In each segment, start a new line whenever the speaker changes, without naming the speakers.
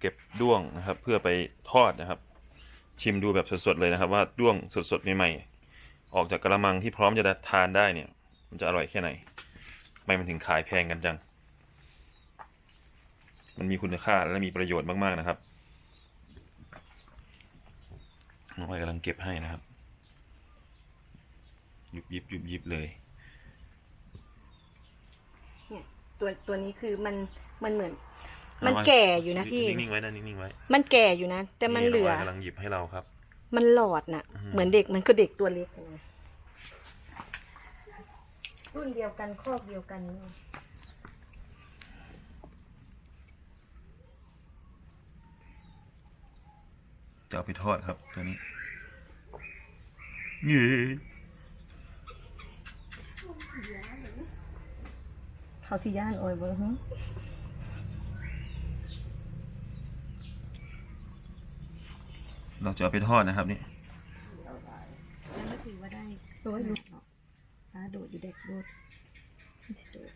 เก็บด้วงนะครับ เพื่อไปทอดนะครับ ชิมดูแบบสดๆเลยนะครับ ว่าด้วงสดๆใหม่ๆออกจากกระมังที่พร้อมจะทานได้เนี่ย มันจะอร่อยแค่ไหนไมมันถึงขายแพงกันจัง มันมีคุณค่าและมีประโยชน์มากๆนะครับน้องอ้อยกำลังเก็บให้นะครับ ยุบยิบยุบยิบเลย
เนี่ยตัวตัวนี้คือมันมันเหมือน มัน
ไว้
แก่อยู่นะพี่
นิ่งๆไว้นะนิ่งๆไว้
มันแก่อยู่นะ แต่มันเหลือ
น้งยกำลังหยิบให้เราครับ
มันหลอดน่ะ
อืม
เหมือนเด็กมันก็เด็กตัวเล็กนะรุ่นเดียวกันครอบเดียวกันนี่
จะเอาไปทอดครับตัวนี้เย้
เขาสิย่านโอ้ยบ่ฮึ
เราจะเอาไปทอดนะครับนี่
แล้วก็ถือว่าได้โอ้ยลูกเนาะตาโดดอยู่เด็กโดดไม่สิโดด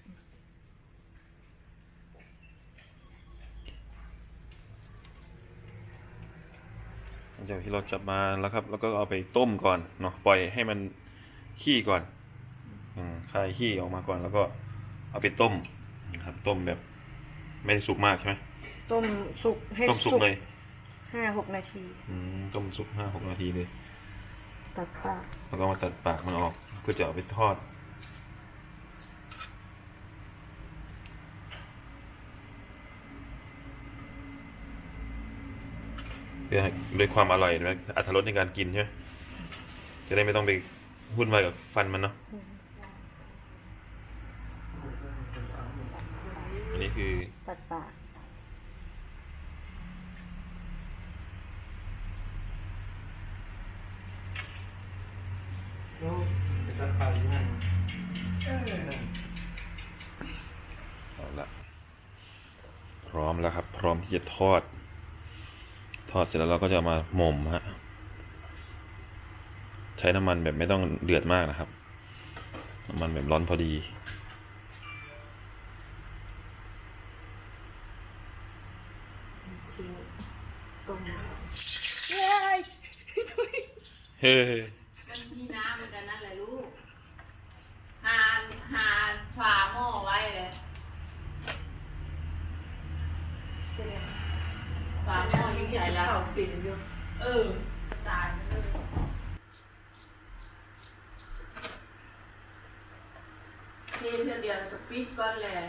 หลังจากที่เราจับมาแล้วครับ แล้วก็เอาไปต้มก่อนเนาะปล่อยให้มันขี้ก่อนอืมคลายขี้ออกมาก่อน แล้วก็เอาไปต้มนะครับ ต้มแบบ ไม่ได้สุกมากใช่ไหม
ต้มสุกให้
ต้มสุกเลย
ห้าหกนาที
อืมต้มสุกห้าหกนาทีเลย
ตัดปาก
แล้วก็มาตัดปากมันออกเพื่อจะเอาไปทอด เพื่อให้ด้วยความอร่อยและอรรถรสในการกินใช่ไหมจะได้ไม่ต้องไปวุ่นวายกับฟันมันเนาะอันนี้คือ
ตัดปาก
แล้ว จะไปยังไง
เอาละพร้อมแล้วครับ พร้อมที่จะทอด ทอดเสร็จแล้วเราก็จะเอามาหม่มฮะ ใช้น้ำมันแบบไม่ต้องเดือดมากนะครับ น้ำมันแบบร้อนพอดี
ทิ้งต้ม
เฮ้
มันมีน้ำเหมือนกันนั่นแหละลูก หาหาฝาหม้อไว้เลยฝาหม้ออยู่ใหญ่แล้ว
เขา ปิ่นอยู่
เออ ตายไปเลยเทเพื่อเดียวจะปิดก้อนเลย
น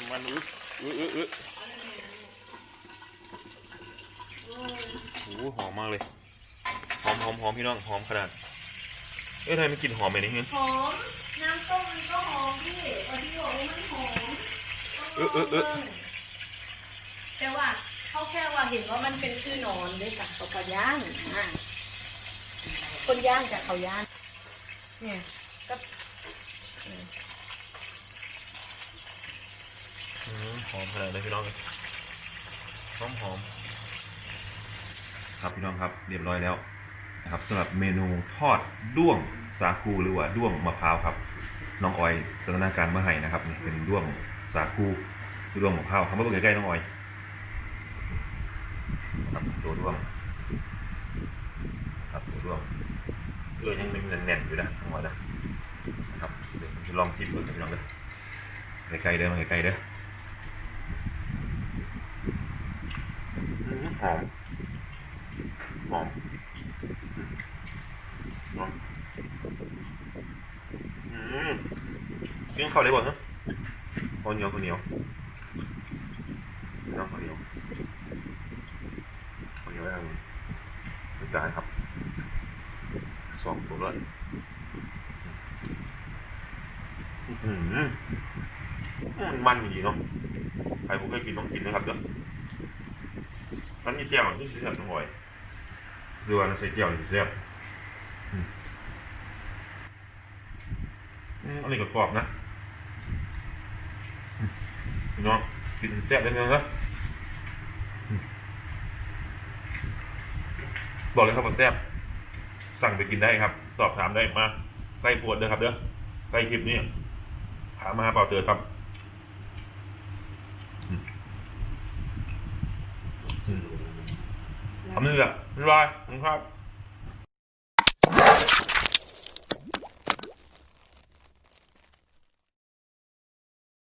้ำมันอึ๊อึ๊อึ๊อึ๊โอ้โหหอมมากเลย หอมหอมหอมพี่น้อง หอมขนาด เอ้ยทำไมมันกลิ่นหอมแบบนี้ฮะ
หอม น้ำต้มมันก็หอมพี่วันที่บอกว่ามันหอม
เออเออเออ
แต่ว่าเขาแค่ว่าเห็นว่ามันเป็นชื่อนอนด้วยกับ
เขาก็ย่างอะคนย่างกับเขาย่างเนี่ยก็
อืมหอมขนาดเลยพี่น้องเลยหอมหอม ครับพี่น้องครับ เรียบร้อยแล้ว นะครับสำหรับเมนูทอดด้วงสาคูหรือว่าด้วงมะพร้าวครับน้องออยสถานการณ์มาให้นะครับนี่เป็นด้วงสาคูด้วงมะพร้าวคำว่าใกล้ๆน้องออยครับตัวด้วงครับตัวด้วงเออยังเป็นแน่นๆอยู่นะน้องออยนะครับเดี๋ยวผมจะลองชิมดูนะพี่น้องเด้อใกล้ๆเด้อมาใกล้ๆเด้อหอมหอมหอมอืม กินข้าวได้บ่เนอะข้าวเหนียวข้าวเหนียวน้องข้าวเหนียวข้าวเหนียวอย่างกระจายครับสองตัวเลยอืมันมันดีเนาะใครผมเคยกินต้องกินนะครับเด้อมันมีเจียวที่เสียบทั้งหม ดดูว่าเราใช้เจียวอยู่เสียบอืมอืมอันนี้ก็กรอบนะอืมพี่น้องกินแซ่บได้ไหมนะอืมบอกเลยครับว่าแซ่บสั่งไปกินได้ครับ สอบถามได้มาใส่ปวดเด้อครับเด้อใส่คลิปนี้หามาหาเปล่าเตือนครับ ทำนี่แหละบ๊ายบายขอบคุณครับ